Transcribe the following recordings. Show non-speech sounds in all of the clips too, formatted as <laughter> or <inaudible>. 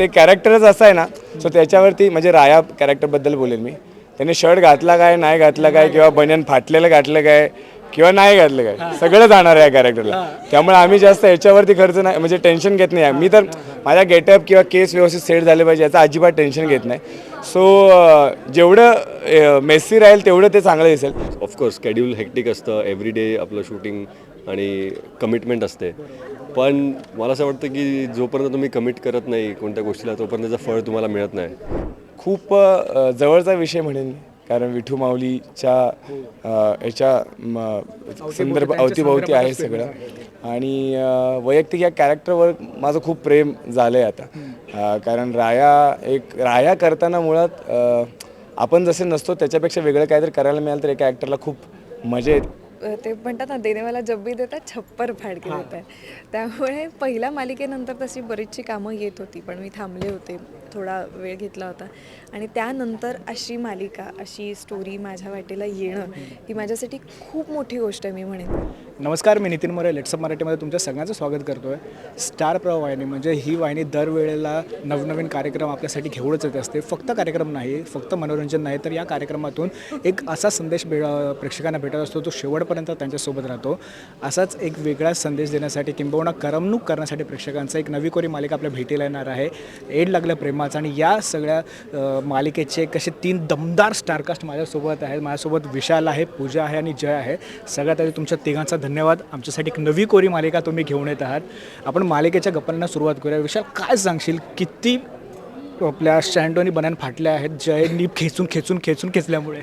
ते कॅरेक्टरच असं आहे ना सो त्याच्यावरती म्हणजे राया कॅरेक्टरबद्दल बोलेल मी. त्याने शर्ट घातला काय नाही घातला काय किंवा बनियन फाटलेलं घातलं काय किंवा नाही घातलं काय सगळं जाणार आहे या कॅरेक्टरला त्यामुळे आम्ही जास्त याच्यावरती खर्च नाही म्हणजे टेन्शन घेत नाही. मी तर माझ्या गेटअप किंवा केस व्यवस्थित सेट झाले पाहिजे याचं अजिबात टेन्शन घेत नाही. सो जेवढं मेसी राहील तेवढं ते चांगलं दिसेल. ऑफकोर्स स्केड्यूल हेक्टिक असतं. एव्हरी डे आपलं शूटिंग आणि कमिटमेंट असते. पण मला असं वाटतं की जोपर्यंत तुम्ही कमिट करत नाही कोणत्या गोष्टीला तोपर्यंत त्याचं फळ तुम्हाला मिळत नाही. खूप जवळचा विषय म्हणेन मी कारण विठू माऊलीच्या याच्या म, संदर्भ अवतीभोवती आहे सगळं. आणि वैयक्तिक या कॅरेक्टरवर माझं खूप प्रेम झालं आहे आता कारण राया एक राया करताना मुळात आपण जसे नसतो त्याच्यापेक्षा वेगळं काहीतरी करायला मिळालं तर एका ॲक्टरला खूप मजा येते. ते म्हणतात ना देणेवाला जब्बी देतात छप्पर फाडके देतात. त्यामुळे पहिल्या मालिकेनंतर तशी बरीचशी कामं येत होती पण मी थांबले होते थोडा वेळ घेतला होता. आणि त्यानंतर अशी मालिका अशी स्टोरी माझ्या वाटेला येणं ही माझ्यासाठी खूप मोठी गोष्ट आहे मी म्हणेन. नमस्कार मी नितीन मोरे लेट्सअप मराठीमध्ये तुमच्या सगळ्यांचं स्वागत करतो आहे स्टार प्र वाहिनी म्हणजे ही वाहिनी दरवेळेला नवनवीन कार्यक्रम आपल्यासाठी घेऊनच येत असते. फक्त कार्यक्रम नाही फक्त मनोरंजन नाही तर या कार्यक्रमातून एक असा संदेश भे प्रेक्षकांना भेटत असतो तो शेवटपर्यंत त्यांच्यासोबत राहतो. असाच एक वेगळा संदेश देण्यासाठी किंबहुना करमणूक करण्यासाठी प्रेक्षकांचा एक नवी कोरी मालिका आपल्या भेटीला येणार आहे. एड लागलं प्रेमाचं आणि या सगळ्या मालिकेचे कसे तीन दमदार स्टारकास्ट माझ्यासोबत आहेत. माझ्यासोबत विशाल आहे पूजा आहे आणि जय आहे. सगळ्यात आधी तुमच्या तिघांचा धन्यवाद. आमच्यासाठी एक नवी कोरी मालिका तुम्ही घेऊन येत आहात. आपण मालिकेच्या गप्पांना सुरुवात करूया. विशाल काय सांगशील? किती आपल्या स्टँडोनी बनान फाटल्या आहेत. जयनी खेचून खेचून खेचून खेचल्यामुळे.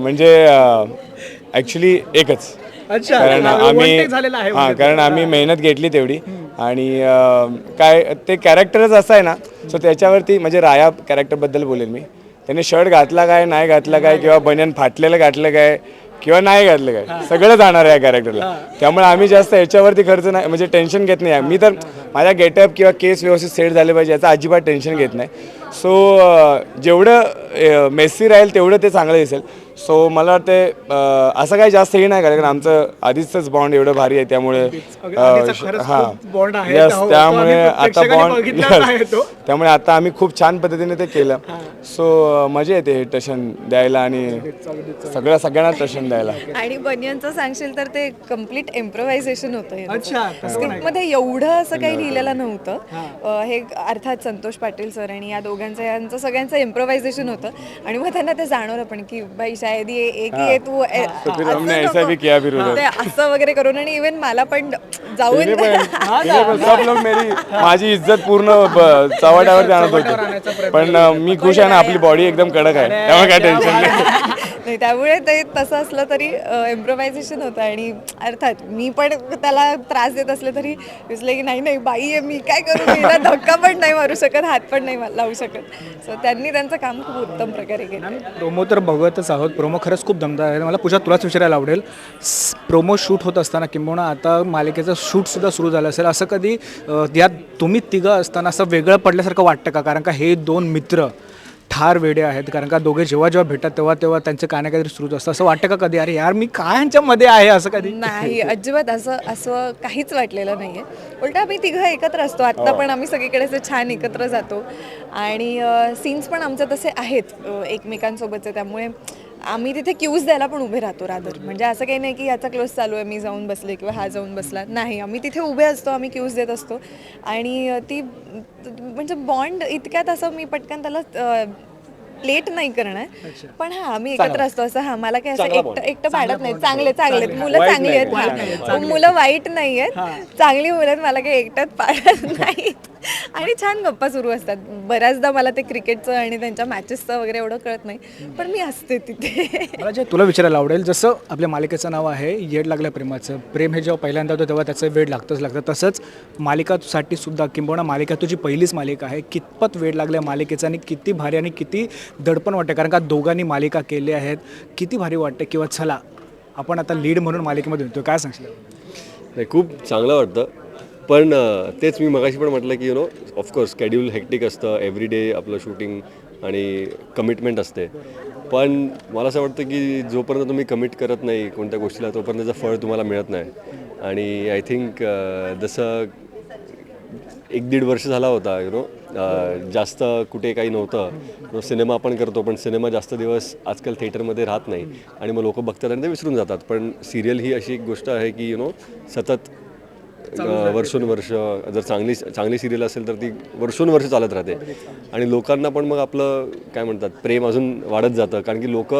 म्हणजे ॲक्च्युली एकच. अच्छा कारण आम्ही take झालेला आहे हां. कारण आम्ही मेहनत घेतली तेवढी. आणि काय ते कॅरेक्टरच असं आहे ना सो त्याच्यावरती म्हणजे राया कॅरेक्टरबद्दल बोलेल मी. त्याने शर्ट घातला काय नाही घातला काय किंवा बनियन फाटलेलं घातलं काय किंवा नाही घातलं काय. सगळं जाणार आहे या कॅरेक्टरला त्यामुळे आम्ही जास्त याच्यावरती खर्च नाही म्हणजे टेन्शन घेत नाही मी तर माझ्या गेटअप किंवा केस व्यवस्थित सेट झाले पाहिजे याचं अजिबात टेन्शन घेत नाही. सो जेवढं मेसी राहील तेवढं ते चांगलं दिसेल. सो मला वाटते असं काही जास्त हे नाही कारण आमचं आधीच बॉन्ड एवढं भारी आहे त्यामुळे आधीचा खरंच हां. त्यामुळे आता बॉन्ड. त्यामुळे आता आम्ही खूप छान पद्धतीने ते केलं. सो मजा येते हे टशन द्यायला आणि सगळं सगळ्यांना टशन द्यायला. आणि बनियनचं सांगशील तर ते कंप्लीट इम्प्रोव्हायझेशन होतं अच्छा, तसं पण आहे का? मध्ये एवढं असं काही लिहिलेलं नव्हतं. हे. अर्थात संतोष पाटील सर आणि या दोघांचं यांचं सगळ्यांचं इम्प्रोव्हायझेशन होतं. आणि मग त्यांना ते जाणवलं पण की बाई शायद ये एक ही. तू ए- तो फिर असं हमने ऐसा नको. भी किया फिर उधर. ते असं वगैरे करून आणि इव्हन मला पण जाऊन तिने पण- <laughs> तिने पण सब लोग मेरी माझी इज्जत पूर्ण ब- चव्हाट्यावरती आणत होते. पण अं, मी खुश आहे ना आपली बॉडी एकदम कडक आहे. त्यामुळे काय टेन्शन नाही. नाही त्यामुळे ते तसं असलं तरी इम्प्रोव्हायझेशन होतं आणि अर्थात मी पण त्याला त्रास देत असले तरी दिसले की नाही नाही बाई आहे मी काय करू? मी धक्का पण नाही मारू शकत हात पण नाही लावू शकत. सो त्यांनी त्यांचं काम खूप उत्तम प्रकारे केलं. प्रोमो तर बघतच आहोत. प्रोमो खरंच खूप दमदार आहे. मला पूजा तुलाच विचारायला आवडेल. प्रोमो शूट होत असताना किंबहुना आता मालिकेचं शूटसुद्धा सुरू झालं असेल. असं कधी यात तुम्ही तिघं असताना असं वेगळं पडल्यासारखं वाटतं का? कारण का हे दोन मित्र ठार वेडे आहेत कारण का दोघे जेव्हा जेव्हा भेटतात तेव्हा तेव्हा त्यांचं काय ना काहीतरी सुरूच असतं असं वाटतं का कधी? अरे यार मी काय यांच्यामध्ये आहे असं कधी? नाही अजिबात असं असं काहीच वाटलेलं नाहीये. उलट आम्ही तिघं एकत्र असतो. आत्ता पण आम्ही सगळीकडे असे छान एकत्र जातो. आणि सीन्स पण आमचे तसे आहेत एकमेकांसोबतचे. त्यामुळे आम्ही तिथे क्यूज द्यायला पण उभे राहतो रादर म्हणजे असं काही नाही की याचा क्लोज चालू आहे मी जाऊन बसले किंवा हा जाऊन बसला. नाही आम्ही तिथे उभे असतो आम्ही क्यूज देत असतो. आणि ती म्हणजे बॉन्ड इतक्यात असं मी पटकन त्याला अ, प्लेट नाही करणार. पण हा आम्ही एकत्र असतो. असं हा मला काही असं एकटं एकटं पाडत नाही. चांगले चांगले. आहेत मुलं चांगली आहेत. मुलं वाईट नाही आहेत. चांगली मुलं आहेत मला काही एकट्यात पाडत नाहीत. <laughs> आणि छान गप्पा सुरू असतात. बऱ्याचदा मला ते क्रिकेटचं आणि त्यांच्या मॅचेसचं वगैरे एवढं कळत नाही. पण मी असते तिथे. <laughs> मला जे तुला विचारायला आवडेल जसं आपल्या मालिकेचं नाव आहे येड लागल्या प्रेमाचं. प्रेम हे जेव्हा पहिल्यांदा होतं तेव्हा त्याचं वेळ लागतंच लागतं. तसंच मालिकासाठी सुद्धा किंबहुना मालिका तुझी पहिलीच मालिका आहे कितपत वेळ लागल्या मालिकेचं आणि किती भारी आणि किती दडपण वाटतं? कारण का दोघांनी मालिका केल्या आहेत किती भारी वाटतं? किंवा चला आपण आता लीड म्हणून मालिकेमध्ये होतो काय सांगशील? नाही खूप चांगलं वाटतं. पण तेच मी मगाशी पण म्हटलं की you know of course schedule hectic असतं. एव्हरी डे आपलं शूटिंग आणि कमिटमेंट असते. पण मला असं वाटतं की जोपर्यंत तुम्ही कमिट करत नाही कोणत्या गोष्टीला तोपर्यंत त्याचं फळ तुम्हाला मिळत नाही. आणि आय थिंक जसं एक दीड वर्ष झाला होता यु नो जास्त कुठे काही नव्हतं. सिनेमा आपण करतो पण सिनेमा जास्त दिवस आजकाल थिएटरमध्ये राहत नाही. आणि मग लोक बघतात आणि ते विसरून जातात. पण सिरियल ही अशी एक गोष्ट आहे की यु नो सतत वर्षोनवर्ष जर चांगली चांगली सिरियल असेल तर ती वर्षोनवर्ष चालत राहते. आणि लोकांना पण मग आपलं काय म्हणतात प्रेम अजून वाढत जातं. कारण की लोक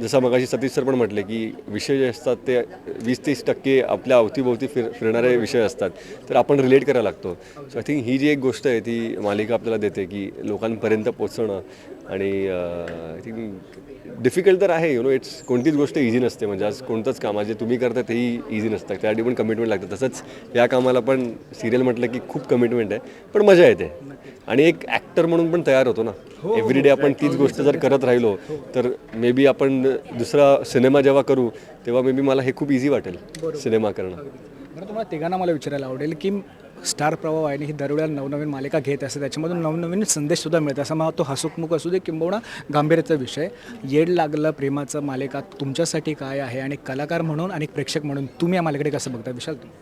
जसं मगाशी सतीश सर पण म्हटले की विषय जे असतात ते वीस तीस टक्के आपल्या अवतीभोवती फिर फिरणारे विषय असतात. तर आपण रिलेट करायला लागतो. सो आय थिंक ही जी एक गोष्ट आहे ती मालिका आपल्याला देते की लोकांपर्यंत पोचणं आणि आय थिंक डिफिकल्ट तर आहे यु नो इट्स कोणतीच गोष्ट इझी नसते. म्हणजे आज कोणतंच काम आहे जे तुम्ही करता तेही इझी नसतं. त्यासाठी पण कमिटमेंट लागतं. तसंच या कामाला पण सिरियल म्हटलं की खूप कमिटमेंट आहे पण मजा येते. आणि एक ॲक्टर म्हणून पण तयार होतो ना. एव्हरी डे आपण तीच गोष्ट जर करत राहिलो तर मे बी आपण दुसरा सिनेमा जेव्हा करू तेव्हा मे बी मला हे खूप इझी वाटेल सिनेमा करणं. तुम्हाला तिघांना मला विचारायला आवडेल की स्टार प्रवाह आहे ही दरवेळेला नवनवीन मालिका घेत असते. त्याच्यामधून नवनवीन संदेशसुद्धा मिळतात. असं मग तो हसुकमुख असू दे किंबहुना गांभीर्याचा विषय. येड लागलं प्रेमाचं मालिका तुमच्यासाठी काय आहे? आणि कलाकार म्हणून आणि प्रेक्षक म्हणून तुम्ही या मालिकेकडे कसं बघता? विशाल तुम्ही?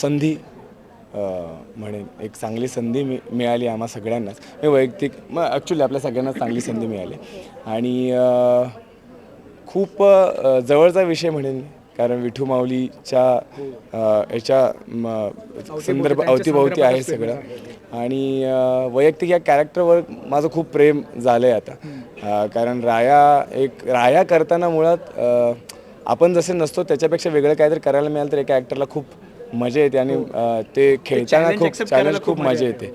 संधी. म्हणे म्हणेन एक चांगली संधी मी मिळाली आम्हा सगळ्यांनाच. मी वैयक्तिक मग ॲक्च्युली आपल्या सगळ्यांनाच चांगली संधी मिळाली. आणि खूप जवळचा विषय म्हणेन कारण विठू माऊलीच्या याच्या संदर्भ अवतीभोवती आहे सगळं. आणि वैयक्तिक या कॅरेक्टरवर माझं खूप प्रेम झालं आहे आता कारण राया एक राया करताना मुळात आपण जसे नसतो त्याच्यापेक्षा वेगळं काहीतरी करायला मिळालं तर एका ॲक्टरला खूप मजा येते आणि अ, ते खेळताना खूप चॅलेंज खूप मजा येते.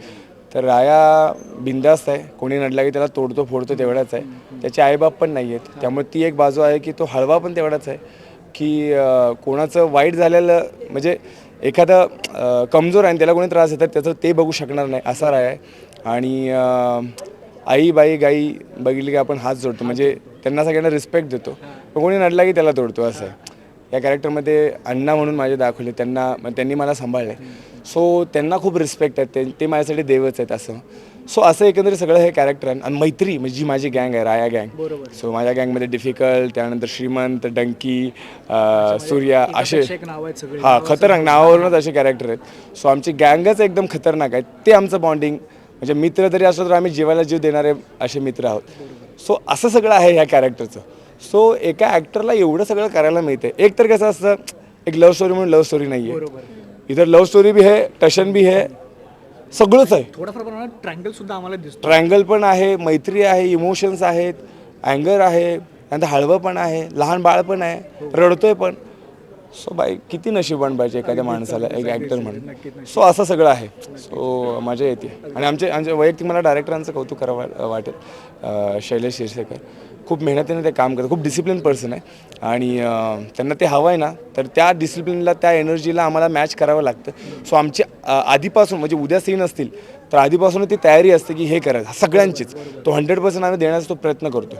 तर राया बिंदास्त आहे. कोणी नडला की त्याला तोडतो फोडतो तेवढाच आहे. त्याचे आईबाप पण नाही आहेत त्यामुळे ती एक बाजू आहे की तो हळवा पण तेवढाच आहे. की कोणाचं वाईट झालेलं म्हणजे एखादं कमजोर आहे आणि त्याला कोणी त्रास येतात त्याचं ते बघू शकणार नाही असा राय आहे. आणि आई बाई गाई बघितली की आपण हात जोडतो म्हणजे त्यांना सगळ्यांना रिस्पेक्ट देतो. पण कोणी नडला की त्याला तोडतो असं आहे. या कॅरेक्टरमध्ये अण्णा म्हणून माझे दाखवले त्यांना मग त्यांनी मला सांभाळले सो त्यांना खूप रिस्पेक्ट आहे ते ते माझ्यासाठी देवच आहेत असं. सो असं एकंदरीत सगळं हे कॅरेक्टर आहे. आणि मैत्री म्हणजे जी माझी गँग आहे राया गँग सो माझ्या गँगमध्ये डिफिकल्ट त्यानंतर श्रीमंत डंकी अं, सूर्या असे हां खतरनाक. नावावरूनच असे कॅरेक्टर आहेत. सो आमची गँगच एकदम खतरनाक आहे. ते आमचं बॉन्डिंग म्हणजे मित्र जरी असलो तर आम्ही जीवाला जीव देणारे असे मित्र आहोत. सो असं सगळं आहे ह्या कॅरेक्टरचं सो एका ॲक्टरला एवढं सगळं करायला मिळते एक तर कसं असतं एक लव्ह स्टोरी म्हणून लव्ह स्टोरी नाही आहे इधर लव्ह स्टोरी बी आहे टशन बी आहे सगळंच आहे. थोडाफार प्रमाणात ट्रँगल सुद्धा आम्हाला दिसतो ट्रायंगल पण आहे मैत्री आहे इमोशन्स आहेत अँगर आहे नंतर हळवं पण आहे लहान बाळ पण आहे रडतोय पण. सो बाई किती नशिबान पाहिजे एखाद्या माणसाला एक ॲक्टर म्हणून. सो असं सगळं आहे. सो मजा येते. आणि आमचे आमचे वैयक्तिक मला डायरेक्टरांचं कौतुक करावं वाटेल. शैलेश शिरसेकर खूप मेहनतीने ते काम करतात. खूप डिसिप्लिन पर्सन आहे. आणि त्यांना ते हवं आहे ना तर त्या डिसिप्लिनला त्या एनर्जीला आम्हाला मॅच करावं लागतं. सो आमची आधीपासून म्हणजे उद्या सीन असतील तर आधीपासून ती तयारी असते की हे करायचं. सगळ्यांचीच. तो हंड्रेड पर्सेंट आम्ही देण्याचा तो प्रयत्न करतो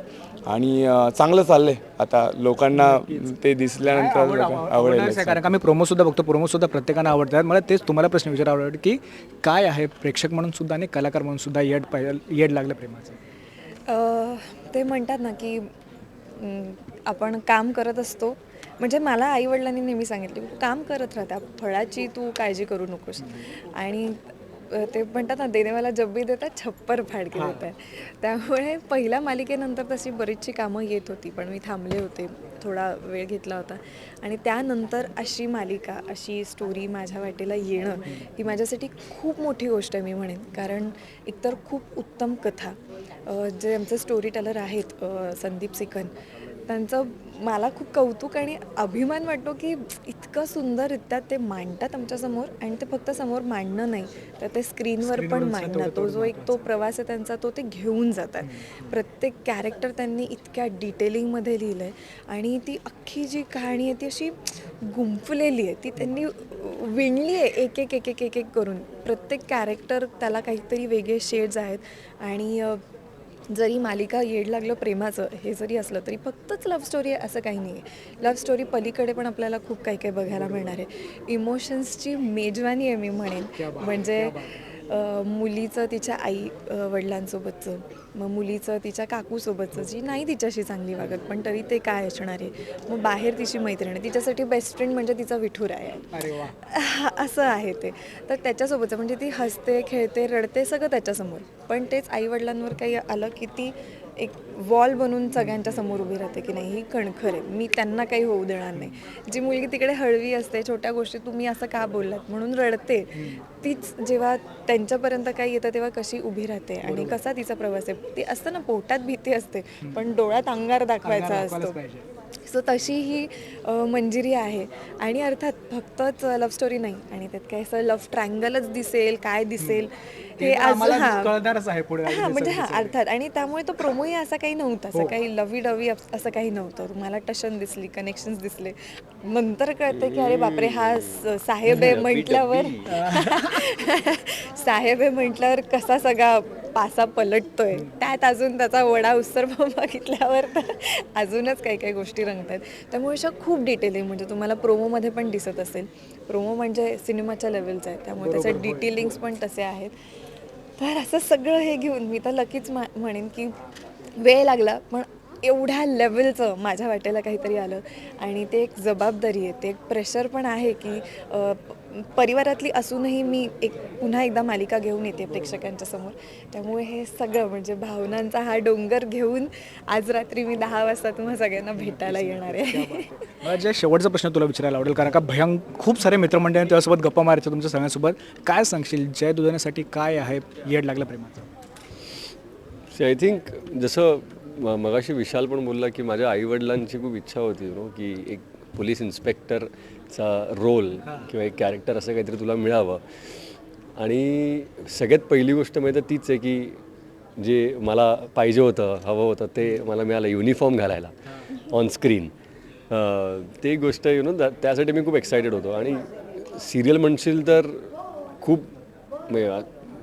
आणि चांगलं चाललंय. आता लोकांना ते दिसल्यानंतर आवडेल कारण का मी प्रोमो सुद्धा बघतो प्रोमो सुद्धा प्रत्येकाला आवडतात. मला तेच तुम्हाला प्रश्न विचारावा आवडेल की काय आहे प्रेक्षक म्हणून सुद्धा आणि कलाकार म्हणून सुद्धा येड पाहिजे येड लागलं प्रेमाचं? ते म्हणतात ना की आपण काम करत असतो. म्हणजे मला आईवडिलांनी नेहमी सांगितले तू काम करत राहता फळाची तू काळजी करू नकोस. आणि ते म्हणतात ना देणेवाला जब्बी देतात छप्पर फाडके देतात त्यामुळे पहिल्या मालिकेनंतर तशी बरीचशी कामं येत होती पण मी थांबले होते थोडा वेळ घेतला होता. आणि त्यानंतर अशी मालिका अशी स्टोरी माझ्या वाटेला येणं ही माझ्यासाठी खूप मोठी गोष्ट आहे मी म्हणेन. कारण एकतर खूप उत्तम कथा जे आमचे स्टोरी टेलर आहेत संदीप सिकन त्यांचं मला खूप कौतुक आणि अभिमान वाटतो की इतकं सुंदररित्या ते मांडतात आमच्यासमोर आणि ते फक्त समोर मांडणं नाही तर ते स्क्रीनवर पण मांडणं तो जो एक तो प्रवास आहे त्यांचा तो ते घेऊन जातात. प्रत्येक कॅरेक्टर त्यांनी इतक्या डिटेलिंगमध्ये लिहिलं आहे आणि ती अख्खी जी कहाणी आहे ती अशी गुंफलेली आहे. ती त्यांनी विणली आहे एक एक एक एक एक एक करून. प्रत्येक कॅरेक्टर त्याला काहीतरी वेगळे शेड्स आहेत आणि जरी मालिका येड लागलं प्रेमाचं हे जरी असलं तरी फक्तच लव्ह स्टोरी आहे असं काही नाही आहे लव्ह स्टोरी पलीकडे पण आपल्याला खूप काही काही बघायला मिळणार आहे. इमोशन्सची मेजवानी आहे मी म्हणेन. म्हणजे मुलीचं तिच्या आई वडिलांसोबतचं मग मुलीचं तिच्या काकूसोबतचं जी नाही तिच्याशी चांगली वागत पण तरी ते काय असणार आहे? मग बाहेर तिची मैत्रीण आहे. तिच्यासाठी बेस्ट फ्रेंड म्हणजे तिचा विठुरा आहे. असं आहे ते. तर त्याच्यासोबतचं म्हणजे ती हसते खेळते रडते सगळं त्याच्यासमोर. पण तेच आईवडिलांवर काही आलं की ती एक वॉल बनून सगळ्यांच्या समोर उभी राहते की नाही ही कणखर आहे. मी त्यांना काही होऊ देणार नाही. जी मुलगी तिकडे हळवी असते छोट्या गोष्टी तुम्ही असं का बोललात? म्हणून रडते. तीच जेव्हा त्यांच्यापर्यंत काही येतं तेव्हा कशी उभी राहते आणि कसा तिचा प्रवास आहे? ती असतं ना पोटात भीती असते पण डोळ्यात अंगार दाखवायचा असतो. सो तशी ही मंजिरी आहे. आणि अर्थात फक्तच लव्ह स्टोरी नाही आणि त्यात काय असं लव्ह ट्रँगलच दिसेल काय दिसेल हे हां. हां म्हणजे हां अर्थात. आणि त्यामुळे तो प्रोमोही असा काही नव्हता असं काही लवी डवी असं काही नव्हतं. तुम्हाला टशन दिसली कनेक्शन्स दिसले. नंतर कळतं की अरे बापरे हा साहेब आहे म्हटल्यावर <laughs> साहेब आहे म्हटल्यावर कसा सगळा पासा पलटतोय. त्यात अजून त्याचा वडा उत्सर बघितल्यावर तर अजूनच काही काही गोष्टी रंगतात त्यामुळे अशा खूप डिटेल आहे. म्हणजे तुम्हाला प्रोमोमध्ये पण दिसत असेल. प्रोमो म्हणजे सिनेमाच्या लेवलचं आहे त्यामुळे त्याचे डिटेलिंग्स पण तसे आहेत. तर असं सगळं हे घेऊन मी तर लकीच मा म्हणेन की वेळ लागला. पण एवढ्या लेवलचं माझ्या वाटेला काहीतरी आलं. आणि ते एक जबाबदारी आहे. ते एक प्रेशर पण आहे की परिवारातली असूनही मी एक पुन्हा एकदा मालिका घेऊन येते प्रेक्षकांच्या समोर. त्यामुळे हे सगळं म्हणजे भावनांचा हा डोंगर घेऊन आज रात्री मी दहा वाजता तुम्हा सगळ्यांना भेटायला येणार आहे. <laughs> मला जे शेवटचा प्रश्न तुला विचारायला आवडेल कारण का भयंक खूप सारे मित्रमंडळी तुझ्यासोबत गप्पा मारायचं तुमच्या सगळ्यांसोबत. काय सांगशील? जय दुधाण्यासाठी काय आहे? येड लागलं प्रेमाचं. आय थिंक जसं मगाशी विशाल पण बोलला की माझ्या आईवडिलांची खूप इच्छा होती नो की एक पोलीस इन्स्पेक्टरचा रोल किंवा एक कॅरेक्टर असं काहीतरी तुला मिळावं. आणि सगळ्यात पहिली गोष्ट आहे तीच आहे की जे मला पाहिजे होतं हवं होतं ते मला मिळालं युनिफॉर्म घालायला ऑन स्क्रीन ते गोष्ट यु नो त्यासाठी मी खूप एक्सायटेड होतो. आणि सिरियल म्हणशील तर खूप म्हणजे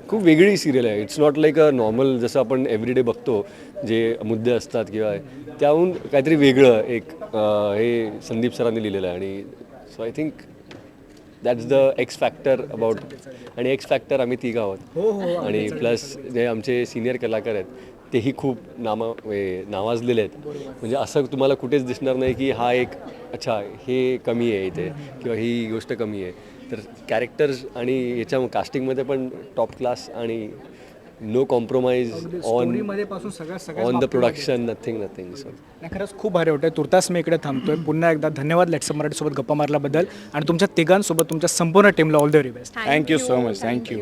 खूप वेगळी सिरियल आहे. It's not like a normal जसं आपण एव्हरीडे बघतो जे मुद्दे असतात किंवा त्याहून काहीतरी वेगळं एक हे संदीप सरांनी लिहिलेलं आहे. आणि so I think that's the X factor about आणि एक्स फॅक्टर आम्ही तिघ आहोत. आणि प्लस जे आमचे सिनियर कलाकार आहेत तेही खूप नामा नावाजलेले आहेत. म्हणजे असं तुम्हाला कुठेच दिसणार नाही की हा एक अच्छा हे कमी आहे इथे किंवा ही गोष्ट कमी आहे. तर कॅरेक्टर्स आणि याच्या कास्टिंगमध्ये पण टॉप क्लास आणि नो कॉम्प्रोमाइज ऑन स्टोरीमध्ये पासून सगळ्या सगळ्या on the production nothing nothing so नाही खरंच खूप भारी वाटतंय. तुर्तास मी इकडे थांबतोय. पुन्हा एकदा धन्यवाद लेट्स मराठीसोबत गप्पा मारल्याबद्दल. आणि तुमच्या तिघांसोबत तुमच्या संपूर्ण टीमला all the very best thank you so much thank you